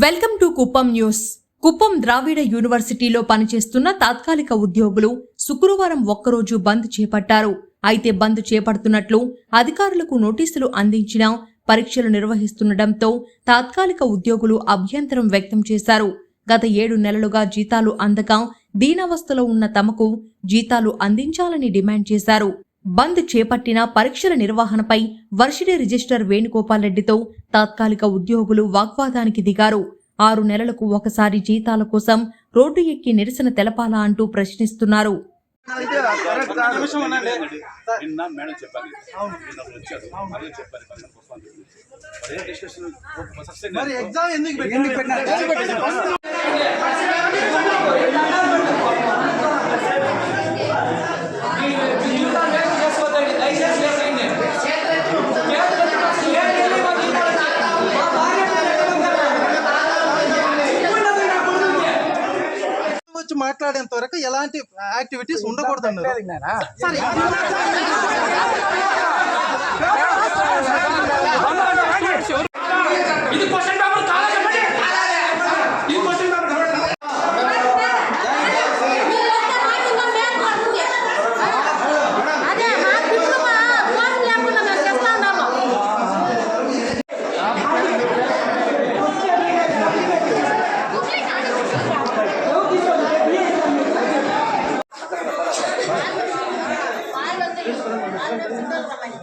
Welcome to Kuppam news. Kuppam Dravida యూనివర్సిటీలో పనిచేస్తున్న తాత్కాలిక ఉద్యోగులు శుక్రవారం ఒక్కరోజు బంద్ చేపట్టారు. అయితే బంద్ చేపడుతున్నట్లు అధికారులకు నోటీసులు అందించిన పరీక్షలు నిర్వహిస్తుండటంతో తాత్కాలిక ఉద్యోగులు అభ్యంతరం వ్యక్తం చేశారు. గత ఏడు నెలలుగా జీతాలు అందక దీనావస్థలో ఉన్న తమకు జీతాలు అందించాలని డిమాండ్ చేశారు. బంద్ చేపట్టిన పరీక్షల నిర్వహణపై వర్షిడే రిజిస్టర్ వేణుగోపాల్ రెడ్డితో తాత్కాలిక ఉద్యోగులు వాగ్వాదానికి దిగారు. ఆరు నెలలకు ఒకసారి జీతాల కోసం రోడ్డు ఎక్కి నిరసన తెలపాలా అంటూ ప్రశ్నిస్తున్నారు. వచ్చి మాట్లాడేంత వరకు ఎలాంటి యాక్టివిటీస్ ఉండకూడదు Anda sebelah mana?